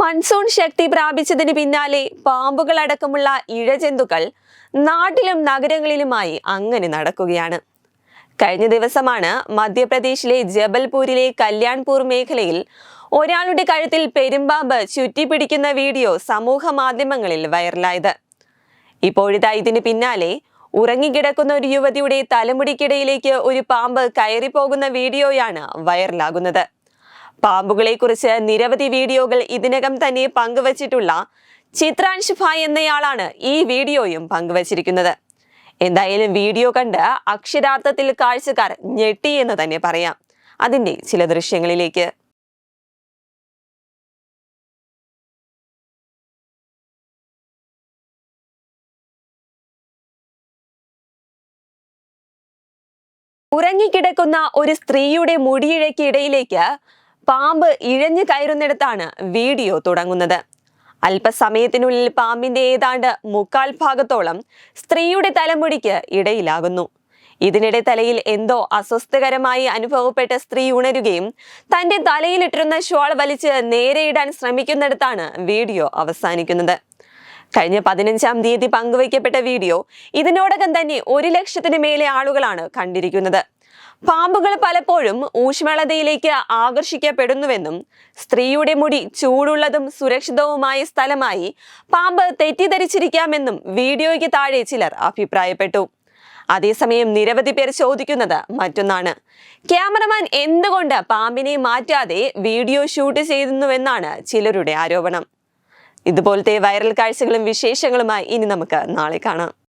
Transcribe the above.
Monsoon ശക്തി പ്രാപിച്ചതിന് പിന്നാലെ പാമ്പുകൾ അടക്കമുള്ള ഇഴജന്തുക്കൾ നാട്ടിലും നഗരങ്ങളിലുമായി അങ്ങനെ നടക്കുകയാണ്. കഴിഞ്ഞ ദിവസമാണ് മധ്യപ്രദേശിലെ ജബൽപൂരിലെ കല്യാൺപൂർ മേഖലയിൽ ഒരാളുടെ കഴുത്തിൽ പെരുമ്പാമ്പ് ചുറ്റിപ്പിടിക്കുന്ന വീഡിയോ സമൂഹ മാധ്യമങ്ങളിൽ വൈറലായത്. ഇപ്പോഴിതാ ഇതിന് പിന്നാലെ ഉറങ്ങിക്കിടക്കുന്ന ഒരു യുവതിയുടെ തലമുടിക്കിടയിലേക്ക് ഒരു പാമ്പ് കയറിപ്പോകുന്ന വീഡിയോയാണ് വൈറലാകുന്നത്. പാമ്പുകളെ കുറിച്ച് നിരവധി വീഡിയോകൾ ഇതിനകം തന്നെ പങ്കുവച്ചിട്ടുള്ള ചിത്രാൻഷ് ഭായ് എന്നയാളാണ് ഈ വീഡിയോയും പങ്കുവച്ചിരിക്കുന്നത്. എന്തായാലും വീഡിയോ കണ്ട് അക്ഷരാർത്ഥത്തിൽ കാഴ്ചക്കാർ ഞെട്ടി എന്ന് തന്നെ പറയാം. അതിന്റെ ചില ദൃശ്യങ്ങളിലേക്ക്. ഉറങ്ങിക്കിടക്കുന്ന ഒരു സ്ത്രീയുടെ മുടിയിഴയ്ക്കിടയിലേക്ക് പാമ്പ് ഇഴഞ്ഞു കയറുന്നിടത്താണ് വീഡിയോ തുടങ്ങുന്നത്. അല്പസമയത്തിനുള്ളിൽ പാമ്പിന്റെ ഏതാണ്ട് മുക്കാൽ ഭാഗത്തോളം സ്ത്രീയുടെ തലമുടിക്ക് ഇടയിലാകുന്നു. ഇതിനിടെ തലയിൽ എന്തോ അസ്വസ്ഥകരമായി അനുഭവപ്പെട്ട സ്ത്രീ ഉണരുകയും തന്റെ തലയിലിട്ടിരുന്ന ഷോൾ വലിച്ച് നേരെയിടാൻ ശ്രമിക്കുന്നിടത്താണ് വീഡിയോ അവസാനിക്കുന്നത്. കഴിഞ്ഞ പതിനഞ്ചാം തീയതി പങ്കുവയ്ക്കപ്പെട്ട വീഡിയോ ഇതിനോടകം തന്നെ ഒരു ലക്ഷത്തിന് മേലെ ആളുകളാണ് കണ്ടിരിക്കുന്നത്. പാമ്പുകൾ പലപ്പോഴും ഊഷ്മളതയിലേക്ക് ആകർഷിക്കപ്പെടുന്നുവെന്നും സ്ത്രീയുടെ മുടി ചൂടുള്ളതും സുരക്ഷിതവുമായ സ്ഥലമായി പാമ്പ് തെറ്റിദ്ധരിച്ചിരിക്കാമെന്നും വീഡിയോയ്ക്ക് താഴെ ചിലർ അഭിപ്രായപ്പെട്ടു. അതേസമയം നിരവധി പേർ ചോദിക്കുന്നത് മറ്റൊന്നാണ്. ക്യാമറമാൻ എന്തുകൊണ്ട് പാമ്പിനെ മാറ്റാതെ വീഡിയോ ഷൂട്ട് ചെയ്യുന്നുവെന്നാണ് ചിലരുടെ ആരോപണം. ഇതുപോലത്തെ വൈറൽ കാഴ്ചകളും വിശേഷങ്ങളുമായി ഇനി നമുക്ക് നാളെ കാണാം.